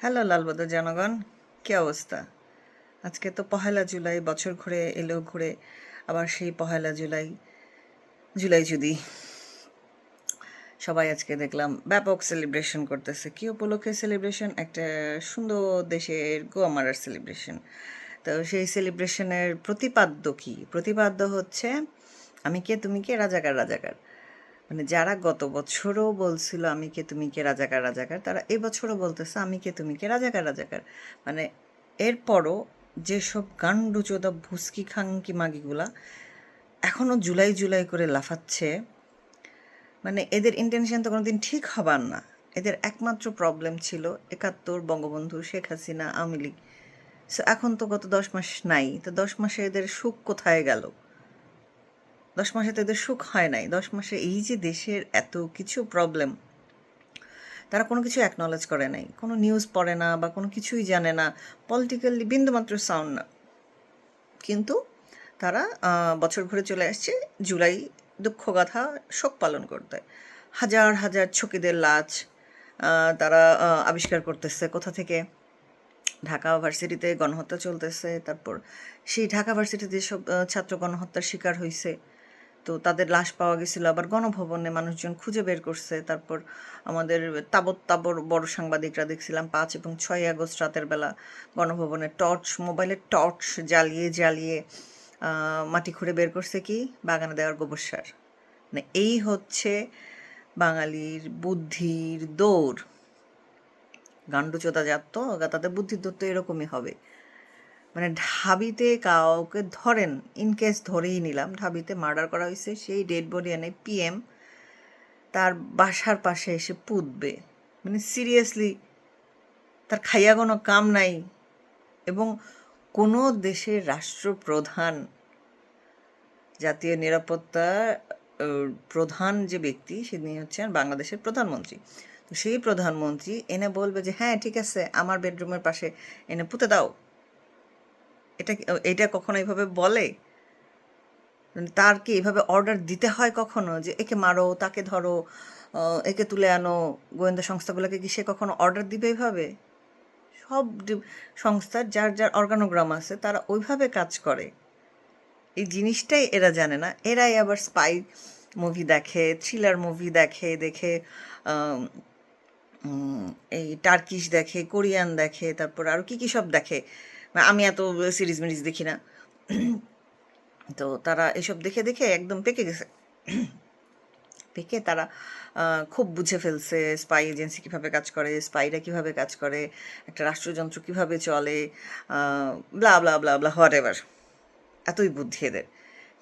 Hello লালবদ জনগণ, কী অবস্থা? আজকে তো পহেলা জুলাই, বছর ঘুরে এলো ঘুরে, আবার সেই পহেলা জুলাই জুলাই যদি। সবাই আজকে দেখলাম ব্যাপক সেলিব্রেশন করতেছে। কী উপলক্ষে সেলিব্রেশন একটা সুন্দর দেশের গোয়া মারার সেলিব্রেশন তো সেই সেলিব্রেশনের প্রতিপাদ্য কি? প্রতিপাদ্য হচ্ছে, আমি কে, তুমি কে, রাজাকার রাজাকার। মানে যারা গত বছরও বলছিল, আমি কে তুমি কে রাজাকার রাজাকার? তারা এবছরও বলতেছে, আমি কে তুমি কে রাজাকার রাজাকার? মানে এরপরও যেসব গান্ডুচোদা ভুসকি খাঙ্কি মাগিগুলা এখনও জুলাই জুলাই করে লাফাচ্ছে মানে এদের ইন্টেনশন তো কোনোদিন ঠিক হবার না। এদের একমাত্র প্রবলেম ছিল একাত্তর, বঙ্গবন্ধু, শেখ হাসিনা, আওয়ামী লীগ। সো এখন তো গত দশ মাস নাই, তো দশ মাসে এদের সুখ কোথায় গেল? দশ মাসে তো এদের সুখ হয় নাই। দশ মাসে এই যে দেশের এত কিছু প্রবলেম তারা কোনো কিছু অ্যাকনলেজ করে নাই। কোনো নিউজ পড়ে না বা কোনো কিছুই জানে না। পলিটিক্যালি বিন্দুমাত্র সাউন্ড না। কিন্তু তারা বছর ঘুরে চলে আসছে। জুলাই দুঃখগাথা শোক পালন করতে। হাজার হাজার ছকিদের লাশ তারা আবিষ্কার করতেছে। কোথা থেকে? ঢাকা ভার্সিটিতে গণহত্যা চলতেছে। তারপর সেই ঢাকা ভার্সিটিতে আহ, ছাত্র গণহত্যার শিকার হয়েছে তো তাদের লাশ পাওয়া গেছিল। আবার গণভবনে মানুষজন খুঁজে বের করছে। তারপর আমাদের তাবৎ তাবর বড় সাংবাদিকরা দেখছিলাম পাঁচ এবং ছয় আগস্ট রাতের বেলা গণভবনে টর্চ মোবাইলের টর্চ জ্বালিয়ে জ্বালিয়ে মাটি খুঁড়ে বের করছে কি? বাগানে দেওয়ার গোবর সার। মানে এই হচ্ছে বাঙালির বুদ্ধির দৌড়। গান্ডুচোদা জাত তো তাদের বুদ্ধির দৌড় তো এরকমই হবে। মানে ঢাবিতে কাউকে ধরেন ইন কেস ধরেই নিলাম, ঢাবিতে মার্ডার করা হয়েছে, সেই ডেড বডি এনে পিএম তার বাসার পাশে এসে পুতবে। মানে সিরিয়াসলি তার খাইয়া কোনো কাম নাই। এবং কোনো দেশের রাষ্ট্রপ্রধান, জাতীয় নিরাপত্তা প্রধান যে ব্যক্তি তিনি হচ্ছেন বাংলাদেশের প্রধানমন্ত্রী। তো সেই প্রধানমন্ত্রী এনে বলবে যে হ্যাঁ ঠিক আছে, আমার বেডরুমের পাশে এনে পুঁতে দাও। এটা এটা কখনো এইভাবে বলে? মানে তার কি এভাবে অর্ডার দিতে হয় কখনো? যে একে মারো, তাকে ধরো একে তুলে আনো, গোয়েন্দা সংস্থাগুলোকে কি সে কখনো অর্ডার দিবে এইভাবে সব সংস্থার যার যার অর্গানোগ্রাম আছে, তারা ওইভাবে কাজ করে। এই জিনিসটাই এরা জানে না। এরাই আবার স্পাই মুভি দেখে থ্রিলার মুভি দেখে দেখে এই টার্কিশ দেখে কোরিয়ান দেখে, তারপর আরও কী কী সব দেখে। আমি এত সিরিজ মিরিজ দেখি না। তো তারা এসব দেখে দেখে একদম পেকে গেছে। পেকে তারা খুব বুঝে ফেলছে স্পাই এজেন্সি কীভাবে কাজ করে, স্পাইরা কীভাবে কাজ করে, একটা রাষ্ট্রযন্ত্র কীভাবে চলে blah blah blah blah whatever এতই বুদ্ধি এদের।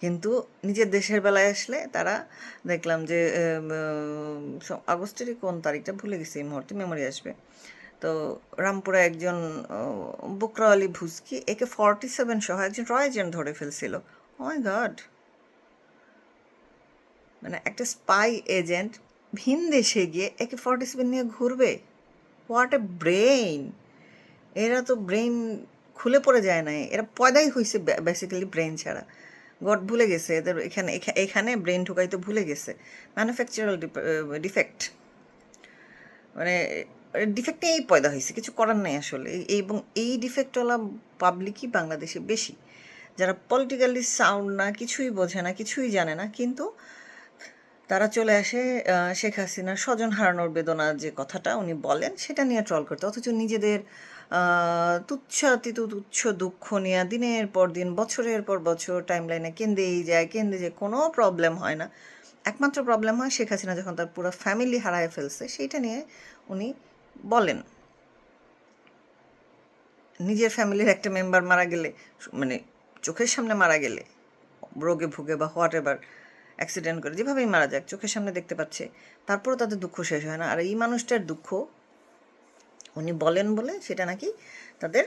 কিন্তু নিজের দেশের বেলায় আসলে তারা দেখলাম যে আগস্টেরই কোন তারিখটা ভুলে গেছি এই মুহূর্তে মেমোরি আসবে। তো রামপুরা একজন বুকরা আলী ভুসকি, একে ফর্টি সেভেন সহ একজন রয় এজেন্ট ধরে ফেলছিল। মাই গড মানে একটা স্পাই এজেন্ট ভিন দেশে গিয়ে একে ফর্টি সেভেন নিয়ে ঘুরবে। হোয়াট এ ব্রেইন এরা তো ব্রেইন খুলে পড়ে যায় না এরা পয়দাই হয়েছে বেসিক্যালি ব্রেন ছাড়া। গড ভুলে গেছে, এদের এখানে, এখা- এখানে ব্রেন ঢুকাইতে ভুলে গেছে। ম্যানুফ্যাকচারাল ডিফেক্ট মানে ডিফেক্টেই পয়দা হয়েছে, কিছু করার নাই আসলে। এবং এই ডিফেক্টওয়ালা পাবলিকই বাংলাদেশে বেশি। যারা পলিটিক্যালি সাউন্ড না, কিছুই বোঝে না, কিছুই জানে না, কিন্তু তারা চলে আসে শেখ হাসিনার স্বজন হারানোর বেদনা যে কথাটা উনি বলেন, সেটা নিয়ে ট্রল করতে। অথচ নিজেদের তুচ্ছাতীত তুচ্ছ দুঃখ নিয়ে দিনের পর দিন, বছরের পর বছর টাইম লাইনে কেন্দ্রেই যায়, কেন্দ্রে যে কোনো প্রবলেম হয় না। একমাত্র প্রবলেম হয় শেখ হাসিনা যখন তার পুরো ফ্যামিলি হারায় ফেলছে, সেইটা নিয়ে উনি বলেন। নিজের ফ্যামিলির একটা মেম্বার মারা গেলে মানে চোখের সামনে মারা গেলে, রোগে ভুগে বা হোয়াট এভার অ্যাক্সিডেন্ট করে, যেভাবেই মারা যাক, চোখের সামনে দেখতে পাচ্ছে, তারপরেও তাদের দুঃখ শেষ হয় না। আর এই মানুষটার দুঃখ, উনি বলেন বলে সেটা নাকি তাদের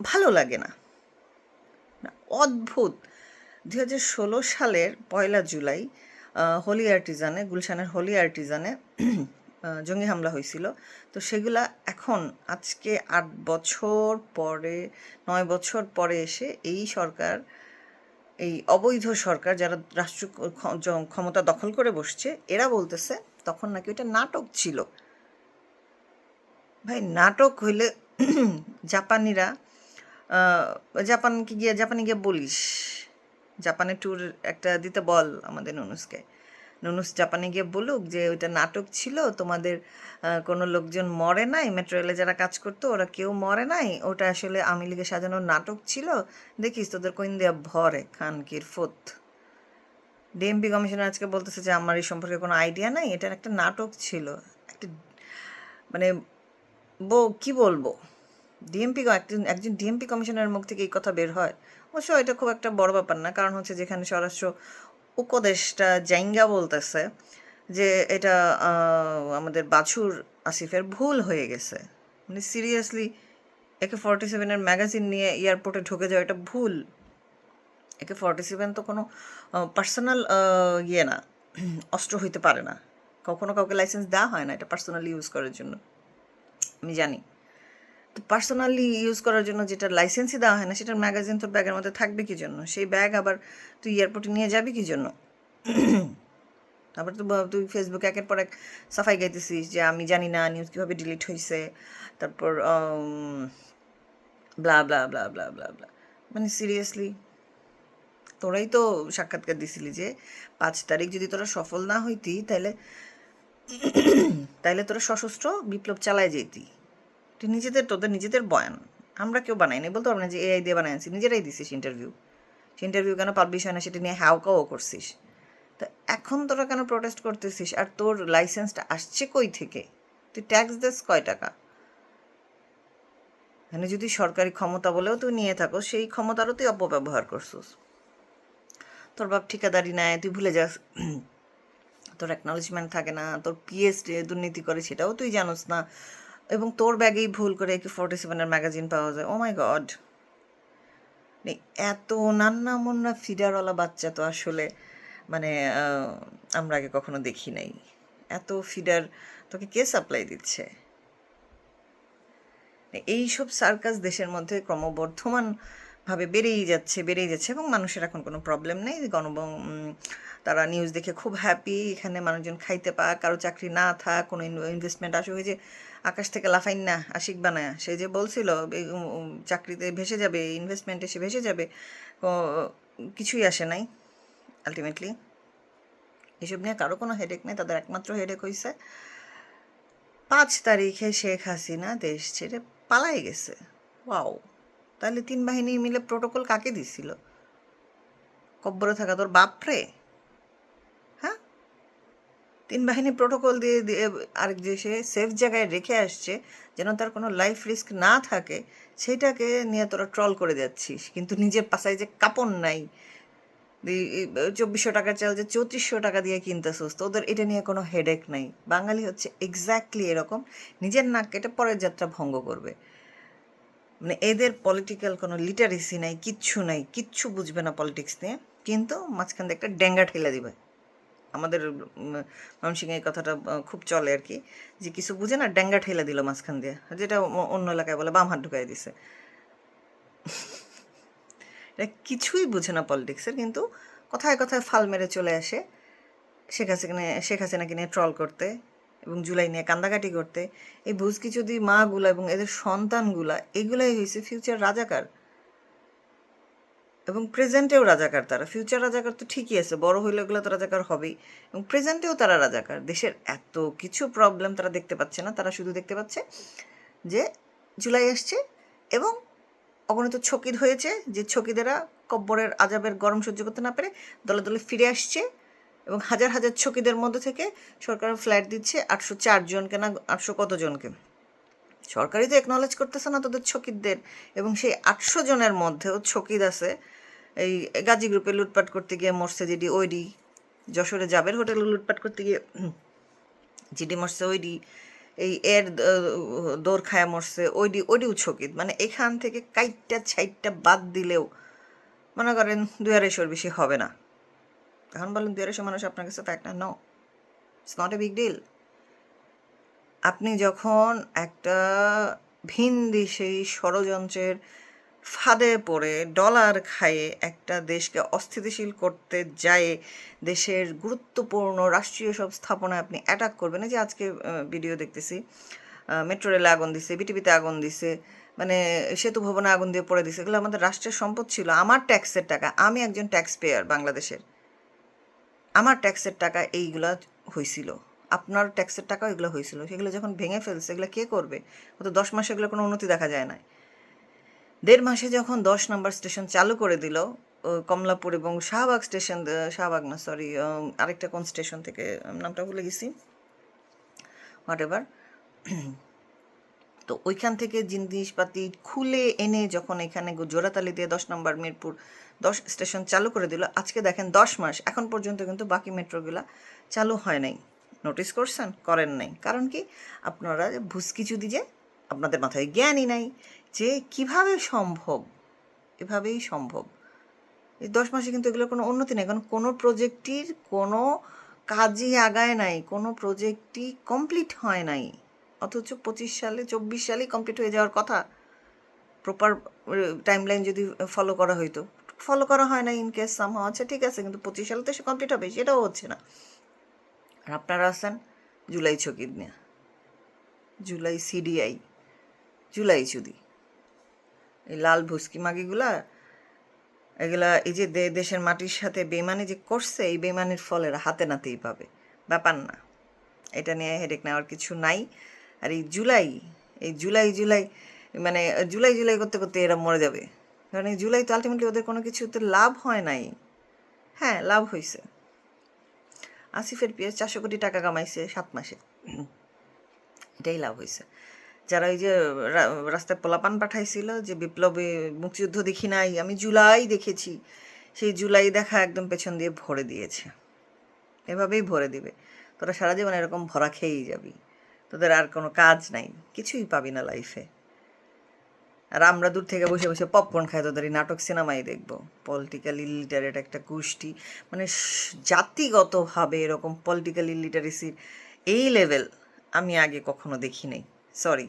ভালো লাগে না। অদ্ভুত। দু হাজার ষোলো সালের পয়লা জুলাই হোলি আর্টিজানে, গুলশানের হোলি আর্টিজানে জঙ্গি হামলা হয়েছিল। তো সেগুলা এখন, আজকে আট বছর পরে, নয় বছর পরে এসে এই সরকার, এই অবৈধ সরকার যারা রাষ্ট্র ক্ষমতা দখল করে বসছে, এরা বলতেছে তখন নাকি ওইটা নাটক ছিল। ভাই, নাটক হইলে জাপানিরা জাপানকে গিয়ে, জাপানে গিয়ে বলিস। জাপানে ট্যুর একটা দিতে বল আমাদের নুনুসকে। নুনুস জাপানে গিয়ে বলুক যে ওইটা নাটক ছিল, তোমাদের কোনো লোকজন মরে নাই? মেট্রো রেলে যারা কাজ করতো, ওরা কেউ মরে নাই? ওটা আসলে আমি লিগে সাজানো নাটক ছিল? দেখিস তোদের কোন দিয়া ভরে খানকির ফোত। ডিএমপি কমিশনার আজকে বলতেছে যে আমার এই সম্পর্কে কোনো আইডিয়া নাই, এটার একটা নাটক ছিল। একটা মানে বো, কি বলব? ডিএমপি একজন একজন ডিএমপি কমিশনারের মুখ থেকে এই কথা বের হয়। অবশ্য এটা খুব একটা বড় ব্যাপার না, কারণ হচ্ছে যেখানে স্বরাষ্ট্র উপদেশটা জাইঙ্গা বলতেছে যে এটা আমাদের বাছুর আসিফের ভুল হয়ে গেছে। মানে সিরিয়াসলি একে ফর্টি সেভেনের ম্যাগাজিন নিয়ে এয়ারপোর্টে ঢুকে যাওয়া এটা ভুল। একে ফর্টি সেভেন তো কোনো পার্সোনাল ইয়ে না, অস্ত্র হইতে পারে না। কখনো কাউকে লাইসেন্স দেওয়া হয় না এটা পার্সোনালি ইউজ করার জন্য। আমি জানি। পার্সোনালি ইউজ করার জন্য যেটা লাইসেন্সই দেওয়া হয় না, সেটার ম্যাগাজিন তোর ব্যাগের মধ্যে থাকবে কি জন্য? সেই ব্যাগ আবার তুই এয়ারপোর্টে নিয়ে যাবি কি জন্য? তারপর তো তুই ফেসবুকে একের পর এক সাফাই গাইতেছিস যে আমি জানি না নিউজ কীভাবে ডিলিট হয়েছে তারপর blah blah blah blah blah blah মানে সিরিয়াসলি তোরাই তো সাক্ষাৎকার দিছিলি যে পাঁচ তারিখ যদি তোরা সফল না হইতি তাহলে তাইলে তোরা সশস্ত্র বিপ্লব চালায় যেতি নিজেদের, তোদের নিজেদের বয়ান। আমরা কেউ বানাইনি, বলতে পারব না যে এআই দিয়ে বানাইছি নিজেরাই দিছিস ইন্টারভিউ সে ইন্টারভিউ কেন পাবলিশ হয় না, সেটা নিয়ে হ্যাওকাও করছিস। তো এখন তোরা কেন প্রোটেস্ট করতেছিস? আর তোর লাইসেন্সটা আসছে কই থেকে? তুই ট্যাক্স দিস কয় টাকা? মানে যদি সরকারি ক্ষমতা বলেও তুই নিয়ে থাকো, সেই ক্ষমতারও তুই অপব্যবহার করছিস। তোর বাপ ঠিকাদারি নেয় তুই ভুলে যাস। তোর অ্যাকনলেজমেন্ট থাকে না, তোর পিএস দুর্নীতি করে, সেটাও তুই জানোস না। এবং তোর ব্যাগেই ভুল করে কি ফোর্টি সেভেনের ম্যাগাজিন পাওয়া যায়। ও মাই গড এত নান্না মুন্না ফিডারওয়ালা বাচ্চা তো আসলে মানে আমরা আগে কখনো দেখি নাই। এত ফিডার তোকে কে সাপ্লাই দিচ্ছে? এইসব সার্কাস দেশের মধ্যে ক্রমবর্ধমান ভাবে বেড়েই যাচ্ছে বেড়েই যাচ্ছে এবং মানুষের এখন কোনো প্রবলেম নেই। গণ তারা নিউজ দেখে খুব হ্যাপি এখানে মানুষজন খাইতে পাক, কারও চাকরি না থাক, কোনো ইনভেস্টমেন্ট আসে যে আকাশ থেকে লাফাইন না, আশিক বানায়। সে যে বলছিল চাকরিতে ভেসে যাবে ইনভেস্টমেন্ট এসে ভেসে যাবে কিছুই আসে নাই আলটিমেটলি এসব নিয়ে কারও কোনো হেডেক নেই, তাদের একমাত্র হেডেক হয়েছে পাঁচ তারিখে শেখ হাসিনা দেশ ছেড়ে পালাই গেছে। ওয়াও। তাহলে তিন বাহিনী মিলে প্রোটোকল কাকে দিছিল? কব্বরে থাকা তোর বাপরে? তিন বাহিনী প্রোটোকল দিয়ে দিয়ে আরেক দেশে সেফ জায়গায় রেখে আসছে, যেন তার কোনো লাইফ রিস্ক না থাকে, সেটাকে নিয়ে তোরা ট্রল করে যাচ্ছিস। কিন্তু নিজের পাশায় যে কাপড় নাই চব্বিশশো টাকার চাল যে চৌত্রিশশো টাকা দিয়ে কিনতেছোস, তোদের এটা নিয়ে কোনো হেডেক নাই। বাঙালি হচ্ছে এক্স্যাক্টলি এরকম, নিজের নাক কেটে পরের যাত্রা ভঙ্গ করবে। মানে এদের পলিটিক্যাল কোনো লিটারেসি নাই, কিচ্ছু নাই, কিচ্ছু বুঝবে না পলিটিক্স নিয়ে, কিন্তু মাঝখান দিয়ে একটা ড্যাঙ্গা ঠেলে দিবে। আমাদের মানসিং এই কথাটা খুব চলে আর কি, যে কিছু বুঝে না ড্যাঙ্গা ঠেলে দিল মাঝখান দিয়ে, যেটা অন্য এলাকায় বলে বাম হাত ঢুকাই দিছে। এটা কিছুই বুঝে না পলিটিক্সের, কিন্তু কথায় কথায় ফাল মেরে চলে আসে শেখ হাসিনা, শেখ হাসিনাকে নিয়ে ট্রল করতে এবং জুলাই নিয়ে কান্দাকাটি করতে। এই ভুজকি যদি মাগুলা এবং এদের সন্তানগুলা, এগুলাই হয়েছে ফিউচার রাজাকার? এবং প্রেজেন্টেও রাজাকার তারা। ফিউচার রাজাকার তো ঠিকই আছে, বড় হইলে ওগুলো তো রাজাকার হবেই। এবং প্রেজেন্টেও তারা রাজাকার। দেশের এত কিছু প্রবলেম তারা দেখতে পাচ্ছে না। তারা শুধু দেখতে পাচ্ছে যে জুলাই আসছে এবং অগণিত ছকিদ হয়েছে যে ছকিদেরা কব্বরের আজাবের গরম সহ্য করতে না পেরে দলে দলে ফিরে আসছে এবং হাজার হাজার ছকিদের মধ্যে থেকে সরকার ফ্ল্যাট দিচ্ছে আটশো চার জনকে না, আটশো কত জনকে। সরকারই তো একনলেজ করতেছে না তোদের ছকিদদের। এবং সেই আটশো জনের মধ্যেও ছকিদ আছে এই গাজী গ্রুপে লুটপাট করতে গিয়ে মরছে যেডি ওইডি, যশোরে জাবের হোটেলে লুটপাট করতে গিয়ে জিডি মরছে ওইডি, এই এর দৌড় খায়া মরছে ওইডি, ওইডিও ছকিত। মানে এখান থেকে কাইটটা ছাইটটা বাদ দিলেও মনে করেন দুই আড়াইশোর বেশি হবে না। এখন বলেন দুই আড়াইশো মানুষ আপনার কাছে ফ্যাক্ট না? No it's not a big deal আপনি যখন একটা ভিন দেশি ষড়যন্ত্রের ফাঁদে পড়ে ডলার খায়ে একটা দেশকে অস্থিতিশীল করতে যায় দেশের গুরুত্বপূর্ণ রাষ্ট্রীয় সব স্থাপনায় আপনি অ্যাটাক করবেন। যে আজকে ভিডিও দেখতেছি মেট্রো রেলে আগুন দিছে বিটিভিতে আগুন দিছে মানে সেতু ভবনে আগুন দিয়ে পড়ে দিছে, এগুলো আমাদের রাষ্ট্রের সম্পদ ছিল। আমার ট্যাক্সের টাকা, আমি একজন ট্যাক্স পেয়ার বাংলাদেশের। আমার ট্যাক্সের টাকা এইগুলা হয়েছিল আপনার ট্যাক্সের টাকাও এগুলো হয়েছিল সেগুলো যখন ভেঙে ফেলছে, এগুলো কে করবে? গত দশ মাসে এগুলো কোনো উন্নতি দেখা যায় না দেড় মাসে যখন দশ নম্বর স্টেশন চালু করে দিল কমলাপুর এবং শাহবাগ স্টেশন শাহবাগ না সরি আরেকটা কোন স্টেশন থেকে নামটা ভুলে গেছি। হোয়াট এভার তো ওইখান থেকে জিনিসপাতি খুলে এনে যখন এখানে জোড়াতালি দিয়ে দশ নম্বর মিরপুর দশ স্টেশন চালু করে দিল, আজকে দেখেন দশ মাস, এখন পর্যন্ত কিন্তু বাকি মেট্রোগুলা চালু হয় নাই। নোটিস করছেন? করেন নাই। কারণ কি? আপনারা ভুসকি চুদি যে আপনাদের মাথায় জ্ঞানই নাই যে কীভাবে সম্ভব? এভাবেই সম্ভব। এই দশ মাসে কিন্তু এগুলোর কোনো উন্নতি নেই। কারণ কোনো প্রজেক্টটির কোনো কাজই আগায় নাই, কোনো প্রজেক্টটি কমপ্লিট হয় নাই। অথচ পঁচিশ সালে, চব্বিশ সালেই কমপ্লিট হয়ে যাওয়ার কথা। প্রপার টাইমলাইন যদি ফলো করা হইতো। ফলো করা হয় না ইন কেস সাম আচ্ছা ঠিক আছে, কিন্তু পঁচিশ সালে তো সে কমপ্লিট হবে, সেটাও হচ্ছে না। আর আপনারা আছেন জুলাই ছকির নিয়ে। জুলাই সিডিআই জুলাই চুদি। এই লাল ভুসকি মাগিগুলা, এগুলা এই যে দেশের মাটির সাথে বেমানি যে করছে, এই বেমানির ফল এরা হাতে নাতেই পাবে। ব্যাপার না। এটা নিয়ে হেডেক নেওয়ার কিছু নাই। আর এই জুলাই এই জুলাই জুলাই মানে জুলাই জুলাই করতে করতে এরা মরে যাবে। কারণ এই জুলাই তো আলটিমেটলি ওদের কোনো কিছুতে লাভ হয় নাই। হ্যাঁ লাভ হয়েছে আসিফের পিএস চারশো কোটি টাকা কামাইছে সাত মাসে। এটাই লাভ হয়েছে যারা ওই যে রাস্তায় পোলাপান পাঠাইছিল যে বিপ্লবে মুক্তিযুদ্ধ দেখি নাই, আমি জুলাই দেখেছি। সেই জুলাই দেখা একদম পেছন দিয়ে ভরে দিয়েছে। এভাবেই ভরে দিবে। তোরা সারা জীবন এরকম ভরা খেয়েই যাবি। তোদের আর কোনো কাজ নাই। কিছুই পাবি না লাইফে আর আমরা দূর থেকে বসে বসে পপকর্ন খাই, তোদের এই নাটক সিনেমাই দেখব। পলিটিক্যাল ইলিটারেট একটা গোষ্ঠী। মানে জাতিগতভাবে এরকম পলিটিক্যাল ইলিটারেসির এই লেভেল আমি আগে কখনো দেখি নাই সরি